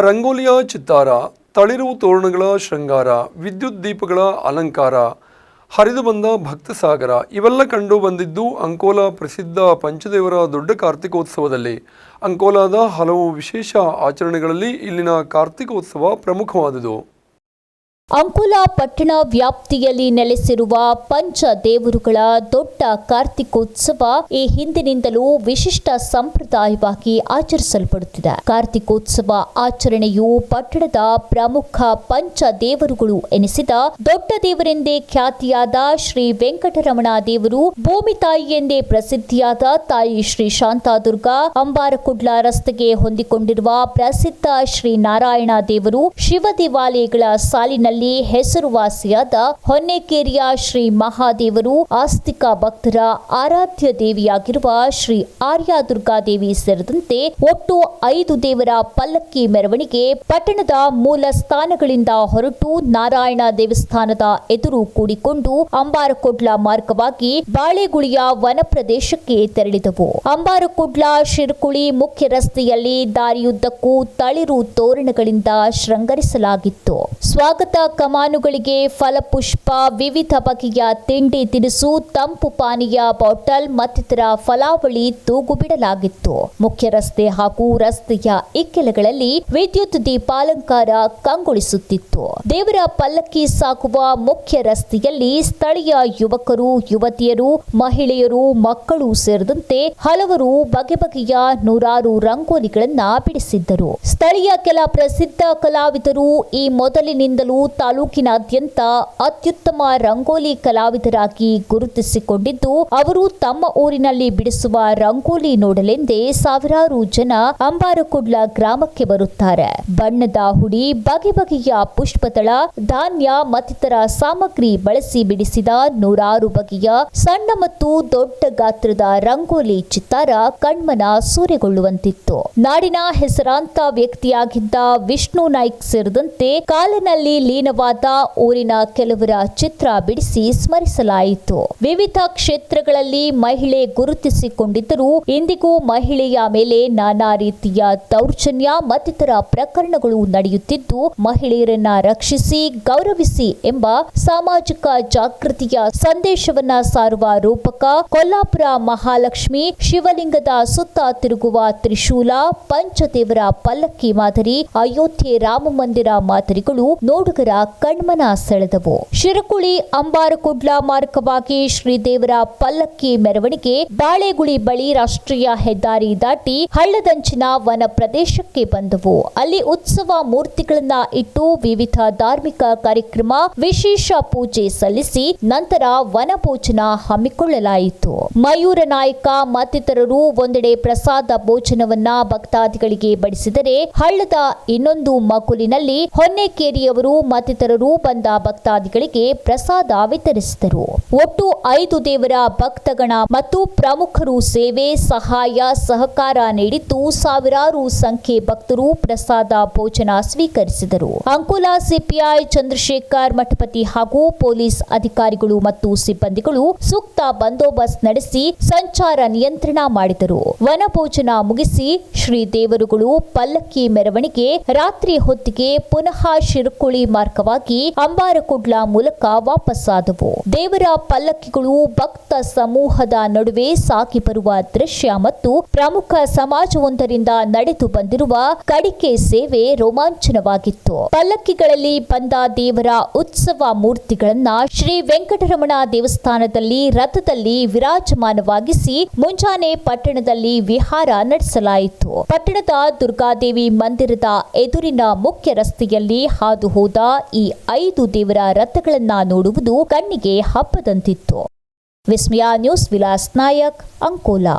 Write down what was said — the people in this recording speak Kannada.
ರಂಗೋಲಿಯ ಚಿತ್ತಾರ, ತಳಿರು ತೋರಣಗಳ ಶೃಂಗಾರ, ವಿದ್ಯುತ್ ದೀಪಗಳ ಅಲಂಕಾರ, ಹರಿದು ಬಂದ ಭಕ್ತ ಸಾಗರ, ಇವೆಲ್ಲ ಕಂಡು ಬಂದಿದ್ದು ಅಂಕೋಲಾ ಪ್ರಸಿದ್ಧ ಪಂಚದೇವರ ದೊಡ್ಡ ಕಾರ್ತಿಕೋತ್ಸವದಲ್ಲಿ. ಅಂಕೋಲಾದ ಹಲವು ವಿಶೇಷ ಆಚರಣೆಗಳಲ್ಲಿ ಇಲ್ಲಿನ ಕಾರ್ತಿಕೋತ್ಸವ ಪ್ರಮುಖವಾದುದು. ಅಂಕೋಲಾ ಪಟ್ಟಣ ವ್ಯಾಪ್ತಿಯಲ್ಲಿ ನೆಲೆಸಿರುವ ಪಂಚ ದೇವರುಗಳ ದೊಡ್ಡ ಕಾರ್ತಿಕೋತ್ಸವ ಈ ಹಿಂದಿನಿಂದಲೂ ವಿಶಿಷ್ಟ ಸಂಪ್ರದಾಯವಾಗಿ ಆಚರಿಸಲ್ಪಡುತ್ತಿದೆ. ಕಾರ್ತಿಕೋತ್ಸವ ಆಚರಣೆಯು ಪಟ್ಟಣದ ಪ್ರಮುಖ ಪಂಚ ದೇವರುಗಳು ಎನಿಸಿದ ದೊಡ್ಡ ದೇವರೆಂದೇ ಖ್ಯಾತಿಯಾದ ಶ್ರೀ ವೆಂಕಟರಮಣ ದೇವರು, ಭೂಮಿ ತಾಯಿ ಎಂದೇ ಪ್ರಸಿದ್ಧಿಯಾದ ತಾಯಿ ಶ್ರೀ ಶಾಂತಾದುರ್ಗಾ, ಅಂಬಾರಕುಡ್ಲ ರಸ್ತೆಗೆ ಹೊಂದಿಕೊಂಡಿರುವ ಪ್ರಸಿದ್ಧ ಶ್ರೀ ನಾರಾಯಣ ದೇವರು ಶಿವ ದೇವಾಲಯಗಳ ಸಾಲಿನಲ್ಲಿ ಹೆಸರುವಾಸಿಯಾದ ಹೊನ್ನೇಕೇರಿಯ ಶ್ರೀ ಮಹಾದೇವರು, ಆಸ್ತಿಕ ಭಕ್ತರ ಆರಾಧ್ಯ ದೇವಿಯಾಗಿರುವ ಶ್ರೀ ದುರ್ಗಾದೇವಿ ಸೇರಿದಂತೆ ಒಟ್ಟು ಐದು ದೇವರ ಪಲ್ಲಕ್ಕಿ ಮೆರವಣಿಗೆ ಪಟ್ಟಣದ ಮೂಲ ಸ್ಥಾನಗಳಿಂದ ಹೊರಟು ನಾರಾಯಣ ದೇವಸ್ಥಾನದ ಎದುರು ಕೂಡಿಕೊಂಡು ಅಂಬಾರಕೊಡ್ಲ ಮಾರ್ಗವಾಗಿ ಬಾಳೆಗುಳಿಯ ವನ ಪ್ರದೇಶಕ್ಕೆ ತೆರಳಿದವು. ಅಂಬಾರಕೊಡ್ಲ ಶಿರ್ಕುಳಿ ಮುಖ್ಯ ರಸ್ತೆಯಲ್ಲಿ ದಾರಿಯುದ್ದಕ್ಕೂ ತಳಿರು ತೋರಣಗಳಿಂದ ಶೃಂಗರಿಸಲಾಗಿತ್ತು. ಸ್ವಾಗತ ಕಮಾನುಗಳಿಗೆ ಫಲಪುಷ್ಪ, ವಿವಿಧ ಬಗೆಯ ತಿಂಡಿ ತಿನಿಸು, ತಂಪು ಪಾನೀಯ, ಬಾಟಲ್ ಮತ್ತಿತರ ಫಲಾವಳಿ ತೂಗುಬಿಡಲಾಗಿತ್ತು. ಮುಖ್ಯ ರಸ್ತೆ ಹಾಗೂ ರಸ್ತೆಯ ಇಕ್ಕೆಲಗಳಲ್ಲಿ ವಿದ್ಯುತ್ ದೀಪಾಲಂಕಾರ ಕಂಗೊಳಿಸುತ್ತಿತ್ತು. ದೇವರ ಪಲ್ಲಕ್ಕಿ ಸಾಗುವ ಮುಖ್ಯ ರಸ್ತೆಯಲ್ಲಿ ಸ್ಥಳೀಯ ಯುವಕರು, ಯುವತಿಯರು, ಮಹಿಳೆಯರು, ಮಕ್ಕಳು ಸೇರಿದಂತೆ ಹಲವರು ಬಗೆ ಬಗೆಯ ನೂರಾರು ರಂಗೋಲಿಗಳನ್ನ ಬಿಡಿಸಿದ್ದರು. ಸ್ಥಳೀಯ ಕೆಲ ಪ್ರಸಿದ್ಧ ಕಲಾವಿದರು ಈ ಮೊದಲಿನಿಂದಲೂ ತಾಲೂಕಿನಾದ್ಯಂತ ಅತ್ಯುತ್ತಮ ರಂಗೋಲಿ ಕಲಾವಿದರಾಗಿ ಗುರುತಿಸಿಕೊಂಡಿದ್ದು, ಅವರು ತಮ್ಮ ಊರಿನಲ್ಲಿ ಬಿಡಿಸುವ ರಂಗೋಲಿ ನೋಡಲೆಂದೇ ಸಾವಿರಾರು ಜನ ಅಂಬಾರಕುಡ್ಲ ಗ್ರಾಮಕ್ಕೆ ಬರುತ್ತಾರೆ. ಬಣ್ಣದ ಹುಡಿ, ಬಗೆ ಬಗೆಯ ಪುಷ್ಪದಳ, ಧಾನ್ಯ ಮತ್ತಿತರ ಸಾಮಗ್ರಿ ಬಳಸಿ ಬಿಡಿಸಿದ ನೂರಾರು ಬಗೆಯ ಸಣ್ಣ ಮತ್ತು ದೊಡ್ಡ ಗಾತ್ರದ ರಂಗೋಲಿ ಚಿತ್ತಾರ ಕಣ್ಮನ ಸೂರೆಗೊಳ್ಳುವಂತಿತ್ತು. ನಾಡಿನ ಹೆಸರಾಂತ ವ್ಯಕ್ತಿಯಾಗಿದ್ದ ವಿಷ್ಣು ನಾಯ್ಕ್ ಸೇರಿದಂತೆ ಕಾಲಿನಲ್ಲಿ ಲೀನವಾದ ಊರಿನ ಕೆಲವರ ಚಿತ್ರ ಬಿಡಿಸಿ ಸ್ಮರಿಸಲಾಯಿತು. ವಿವಿಧ ಕ್ಷೇತ್ರಗಳಲ್ಲಿ ಮಹಿಳೆ ಗುರುತಿಸಿಕೊಂಡಿದ್ದರೂ ಇಂದಿಗೂ ಮಹಿಳೆಯ ಮೇಲೆ ನಾನಾ ರೀತಿಯ ದೌರ್ಜನ್ಯ ಮತ್ತಿತರ ಪ್ರಕರಣಗಳು ನಡೆಯುತ್ತಿದ್ದು, ಮಹಿಳೆಯರನ್ನ ರಕ್ಷಿಸಿ, ಗೌರವಿಸಿ ಎಂಬ ಸಾಮಾಜಿಕ ಜಾಗೃತಿಯ ಸಂದೇಶವನ್ನ ಸಾರುವ ರೂಪಕ ಕೊಲ್ಲಾಪುರ ಮಹಾಲಕ್ಷ್ಮಿ ಶಿವಲಿಂಗದ ಸುತ್ತ ತಿರುಗುವ ತ್ರಿಶೂಲ, ಪಂಚದೇವರ ಪಲ್ಲಕ್ಕಿ ಮಾದರಿ, ಅಯೋಧ್ಯೆ ರಾಮ ಮಂದಿರ ಮಾದರಿಗಳು ನೋಡುಗರ ಕಣ್ಮನ ಸೆಳೆದವು. ಶಿರಕುಳಿ, ಅಂಬಾರಕುಡ್ಲ ಮಾರ್ಗವಾಗಿ ಶ್ರೀದೇವರ ಪಲ್ಲಕ್ಕಿ ಮೆರವಣಿಗೆ ಬಾಳೆಗುಳಿ ಬಳಿ ರಾಷ್ಟ್ರೀಯ ಹೆದ್ದಾರಿ ದಾಟಿ ಹಳ್ಳದಂಚಿನ ವನ ಪ್ರದೇಶಕ್ಕೆ ಬಂದವು. ಅಲ್ಲಿ ಉತ್ಸವ ಮೂರ್ತಿಗಳನ್ನ ಇಟ್ಟು ವಿವಿಧ ಧಾರ್ಮಿಕ ಕಾರ್ಯಕ್ರಮ, ವಿಶೇಷ ಪೂಜೆ ಸಲ್ಲಿಸಿ ನಂತರ ವನ ಭೋಜನ ಹಮ್ಮಿಕೊಳ್ಳಲಾಯಿತು. ಮಯೂರ ನಾಯಕ ಮತ್ತಿತರರು ಒಂದೆಡೆ ಪ್ರಸಾದ ಭೋಜನವನ್ನ ಭಕ್ತಾದಿಗಳಿಗೆ ಬಡಿಸಿದರೆ ಹಳ್ಳದ ಇನ್ನೊಂದು ಮಗುಲಿನಲ್ಲಿ ಹೊನ್ನೆಕೇರಿಯವರು ಮತ್ತಿತರರು ಬಂದ ಭಕ್ತಾದಿಗಳಿಗೆ ಪ್ರಸಾದ ವಿತರಿಸಿದರು. ಒಟ್ಟು ಐದು ದೇವರ ಭಕ್ತಗಣ ಮತ್ತು ಪ್ರಮುಖರು ಸೇವೆ, ಸಹಾಯ, ಸಹಕಾರ ನೀಡಿದ್ದು ಸಾವಿರಾರು ಸಂಖ್ಯೆ ಭಕ್ತರು ಪ್ರಸಾದ ಭೋಜನ ಸ್ವೀಕರಿಸಿದರು. ಅಂಕೋಲಾ ಸಿಪಿಐ ಚಂದ್ರಶೇಖರ್ ಮಠಪತಿ ಹಾಗೂ ಪೊಲೀಸ್ ಅಧಿಕಾರಿಗಳು ಮತ್ತು ಸಿಬ್ಬಂದಿಗಳು ಸೂಕ್ತ ಬಂದೋಬಸ್ತ್ ನಡೆಸಿ ಸಂಚಾರ ನಿಯಂತ್ರಣ ಮಾಡಿದರು. ವನಭೋಜನ ಮುಗಿಸಿ ಶ್ರೀ ದೇವರುಗಳು ಪಲ್ಲಕ್ಕಿ ಮೆರವಣಿಗೆ ರಾತ್ರಿ ಹೊತ್ತಿಗೆ ಪುನಃ ಶಿರುಕುಳಿ ಮಾರ್ಗವಾಗಿ ಅಂಬಾರಕುಡ್ಲ ಮೂಲಕ ವಾಪಸ್ಸಾದವು. ದೇವರ ಪಲ್ಲಕ್ಕಿಗಳು ಭಕ್ತ ಸಮೂಹದ ನಡುವೆ ಸಾಕಿ ಬರುವ ದೃಶ್ಯ ಮತ್ತು ಪ್ರಮುಖ ಸಮಾಜವೊಂದರಿಂದ ನಡೆದು ಬಂದಿರುವ ಕಡಿಕೆ ಸೇವೆ ರೋಮಾಂಚನವಾಗಿತ್ತು. ಪಲ್ಲಕ್ಕಿಗಳಲ್ಲಿ ಬಂದ ದೇವರ ಉತ್ಸವ ಮೂರ್ತಿಗಳನ್ನ ಶ್ರೀ ವೆಂಕಟರಮಣ ದೇವಸ್ಥಾನದಲ್ಲಿ ರಥದಲ್ಲಿ ವಿರಾಜಮಾನವಾಗಿಸಿ ಮುಂಜಾನೆ ಪಟ್ಟಣದಲ್ಲಿ ವಿಹಾರ ನಡೆಸಲಾಯಿತು. ಪಟ್ಟಣದ ದುರ್ಗಾದೇವಿ ಮಂದಿರದ ಎದುರಿನ ಮುಖ್ಯ ರಸ್ತೆಯಲ್ಲಿ ಹಾದು ಹೋದ ಈ ಐದು ದೇವರ ರಥಗಳನ್ನ ನೋಡುವುದು ಕಣ್ಣಿಗೆ ಹಬ್ಬದಂತಿತ್ತು. ವಿಸ್ಮಯ ನ್ಯೂಸ್ ವಿಲಾಸ್ ನಾಯಕ್ ಅಂಕೋಲಾ.